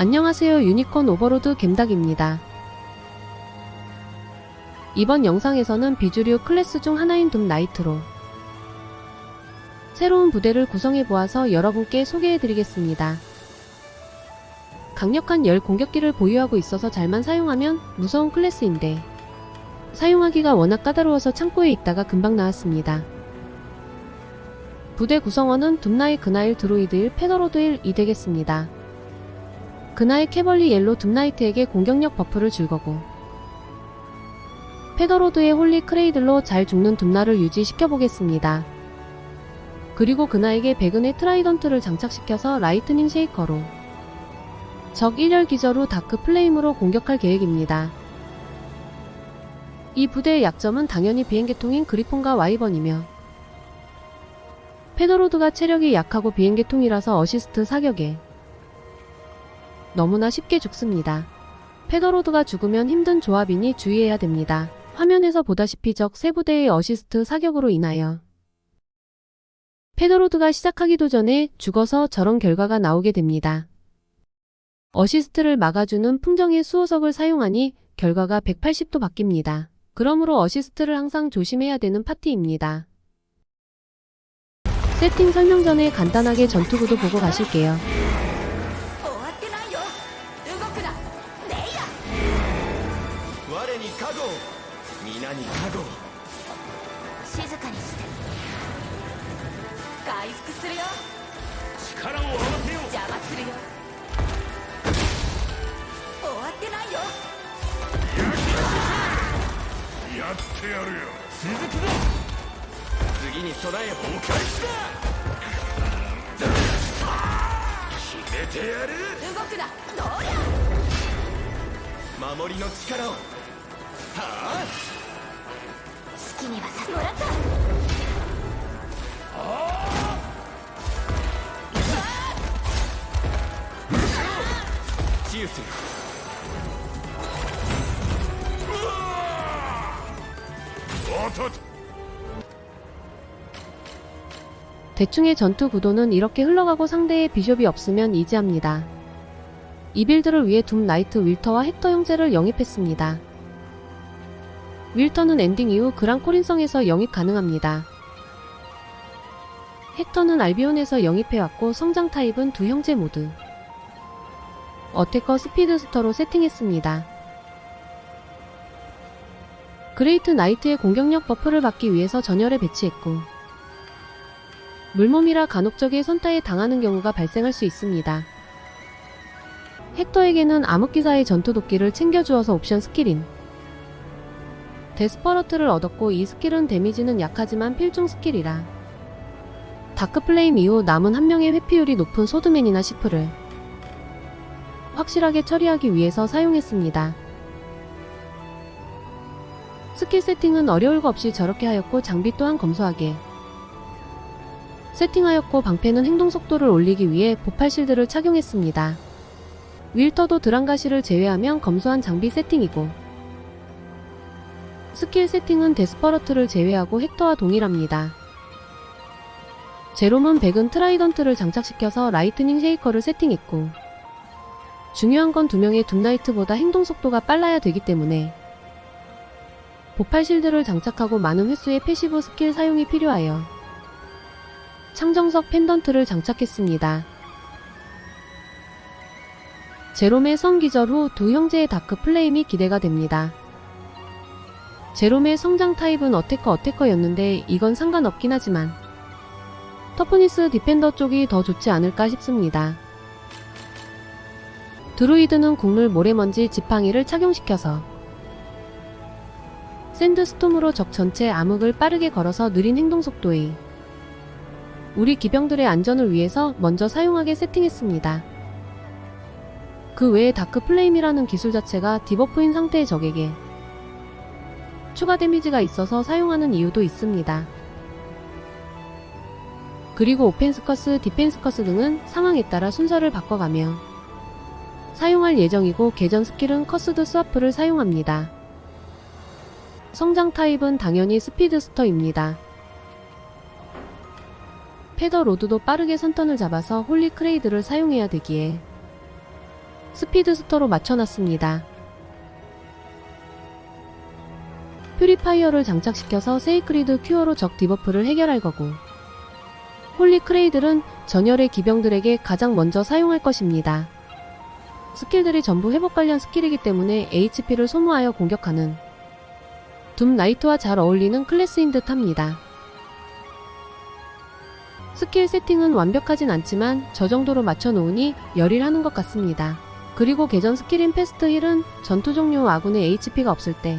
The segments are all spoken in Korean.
안녕하세요 유니콘 오버로드 겜닭입니다. 이번 영상에서는 비주류 클래스 중 하나인 둠 나이트로 새로운 부대를 구성해 보아서 여러분께 소개해 드리겠습니다. 강력한 열 공격기를 보유하고 있어서 잘만 사용하면 무서운 클래스인데 사용하기가 워낙 까다로워서 창고에 있다가 금방 나왔습니다. 부대 구성원은 둠나이 그나일 드로이드 1 페더로드 1이 되겠습니다. 그나일 캐벌리 옐로 둠나이트에게 공격력 버프를 줄 거고 페더로드의 홀리 크레이들로 잘 죽는 둠나를 유지시켜 보겠습니다. 그리고 그나에게 백은의 트라이던트를 장착시켜서 라이트닝 쉐이커로 적 1열 기절 후 다크 플레임으로 공격할 계획입니다. 이 부대의 약점은 당연히 비행계통인 그리폰과 와이번이며 페더로드가 체력이 약하고 비행계통이라서 어시스트 사격에 너무나 쉽게 죽습니다. 페더로드가 죽으면 힘든 조합이니 주의해야 됩니다. 화면에서 보다시피 적 세 부대의 어시스트 사격으로 인하여 페더로드가 시작하기도 전에 죽어서 저런 결과가 나오게 됩니다. 어시스트를 막아주는 풍정의 수호석을 사용하니 결과가 180도 바뀝니다. 그러므로 어시스트를 항상 조심해야 되는 파티입니다. 세팅 설명 전에 간단하게 전투구도 보고 가실게요. 皆に加護静かにして。回復するよ。力を合わせよ邪魔するよ。終わってないよ。やってやるよ。続くぞ。次に備えお返しだ決めてやる。動くな。どうや守りの力を。はあ？ 好きにはさせてもらったチウスおとと 대충의 전투 구도는 이렇게 흘러가고 상대의 비숍이 없으면 이지합니다. 이 빌드를 위해 둠 나이트 윌터와 헥터 형제를 영입했습니다. 윌터는 엔딩 이후 그랑 코린성에서 영입 가능합니다. 헥터는 알비온에서 영입해왔고 성장 타입은 두 형제 모두 어태커 스피드스터로 세팅했습니다. 그레이트 나이트의 공격력 버프를 받기 위해서 전열에 배치했고 물몸이라 간혹 적의 선타에 당하는 경우가 발생할 수 있습니다. 헥터에게는 암흑기사의 전투 도끼를 챙겨주어서 옵션 스킬인 데스퍼러트를 얻었고 이 스킬은 데미지는 약하지만 필중 스킬이라 다크플레임 이후 남은 한 명의 회피율이 높은 소드맨이나 시프를 확실하게 처리하기 위해서 사용했습니다. 스킬 세팅은 어려울 거 없이 저렇게 하였고 장비 또한 검소하게 세팅하였고 방패는 행동 속도를 올리기 위해 보팔 실드를 착용했습니다. 윌터도 드랑가시를 제외하면 검소한 장비 세팅이고 스킬 세팅은 데스퍼러트를 제외하고 헥터와 동일합니다. 제롬은 백은 트라이던트를 장착시켜서 라이트닝 쉐이커를 세팅했고 중요한 건 두 명의 둠나이트보다 행동 속도가 빨라야 되기 때문에 보팔 실드를 장착하고 많은 횟수의 패시브 스킬 사용이 필요하여 창정석 펜던트를 장착했습니다. 제롬의 성기절 후 두 형제의 다크 플레임이 기대가 됩니다. 제롬의 성장 타입은 어테커 어테커였는데 이건 상관없긴 하지만 터프니스 디펜더 쪽이 더 좋지 않을까 싶습니다. 드루이드는 국룰 모래먼지 지팡이를 착용시켜서 샌드스톰으로 적 전체 암흑을 빠르게 걸어서 느린 행동 속도의 우리 기병들의 안전을 위해서 먼저 사용하게 세팅했습니다. 그 외에 다크 플레임이라는 기술 자체가 디버프인 상태의 적에게 추가 데미지가 있어서 사용하는 이유도 있습니다. 그리고 오펜스 커스, 디펜스 커스 등은 상황에 따라 순서를 바꿔가며 사용할 예정이고 계전 스킬은 커스드 스와프를 사용합니다. 성장 타입은 당연히 스피드스터입니다. 페더 로드도 빠르게 선턴을 잡아서 홀리 크레이드를 사용해야 되기에 스피드스터로 맞춰놨습니다. 퓨리파이어를 장착시켜서 세이크리드 큐어로 적 디버프를 해결할 거고 홀리 크레이들은 전열의 기병들에게 가장 먼저 사용할 것입니다. 스킬들이 전부 회복 관련 스킬이기 때문에 HP를 소모하여 공격하는 둠 나이트와 잘 어울리는 클래스인 듯 합니다. 스킬 세팅은 완벽하진 않지만 저 정도로 맞춰놓으니 열일하는 것 같습니다. 그리고 계전 스킬인 패스트 힐은 전투 종료 아군의 HP가 없을 때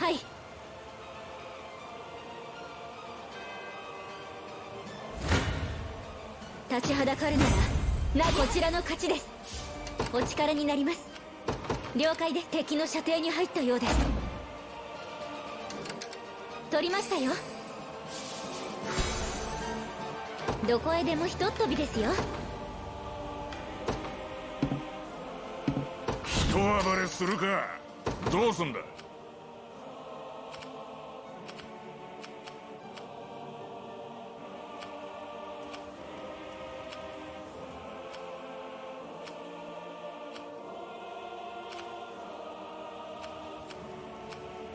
はい。立ちはだかるならなこちらの勝ちです。お力になります。了解で敵の射程に入ったようです。取りましたよ。どこへでもひとっ飛びですよ。人暴れするか。どうすんだ。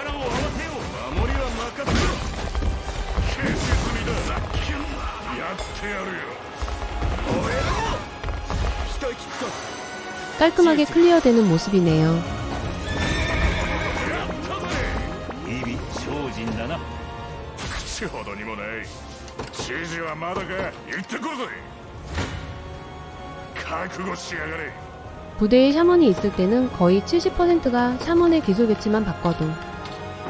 力を合わせよう守りは任せろ消し済みだやってやるよ俺らも一息つこう 깔끔하게 클리어되는 모습이네요. やったぜ日々精進だな口ほどにもない指示はまだか言ってこるぜ覚悟しやがれ 부대에 샤먼이 있을 때는 거의 70%가 샤먼의 기술 배치만 바꿔도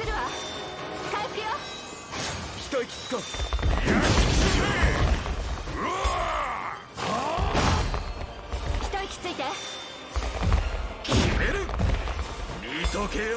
するわ。回復よ。一息つこ一息ついて。う決める。見とけよ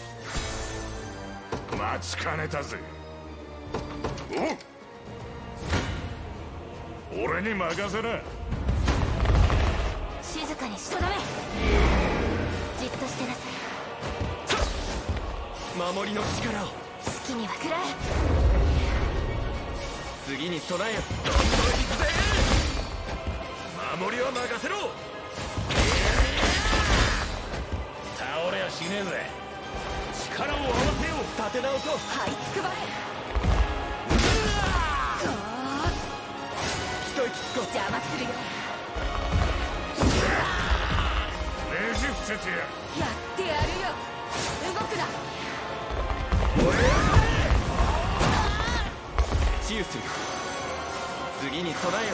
待ちかねたぜ。お俺に任せな静かにしとどめじっとしてなさい。守りの力を。好きにはくらえ次に備えよ。どんどん行くぜ守りは任せろ。倒れやしねえぜ力を合わせよう。立て直そう。はいつくばれ一息つこう邪魔するよ。ねじ伏せせてやるやってやるよ。動くな。治癒する。次に備えよ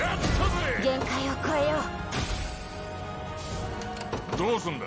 やったぜ限界を超えよう。どうすんだ？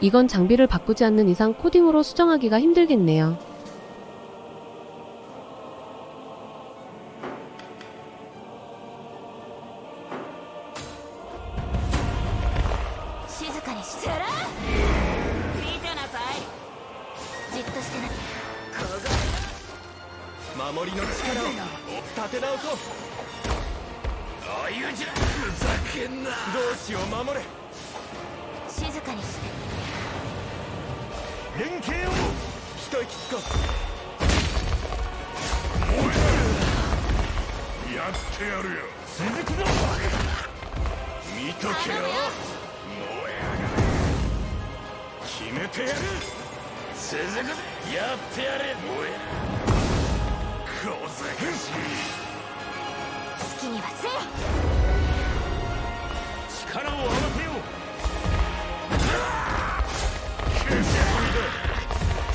이건 장비를 바꾸지 않는 이상 코딩으로 수정하기가 힘들겠네요. 静かにしてら見てなさいじっとしてなさい守りの力を立て直そうああいうじゃふざけんなどうしよう守れ静かにして 連携を。一息つこうやってやる。よ続くぞ。見とけよ。燃え上がれ。決めてやる。続くぜやってやれ燃え小賢しい好きにはせよ力を合わせ だ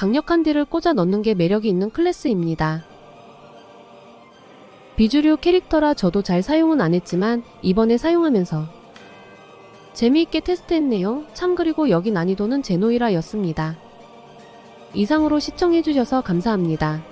강력한 딜을 꽂아 넣는 게 매력이 있는 클래스입니다. 비주류 캐릭터라 저도 잘 사용은 안 했지만 이번에 사용하면서 재미있게 테스트했네요. 참 그리고 여기 난이도는 제노이라였습니다. 이상으로 시청해주셔서 감사합니다.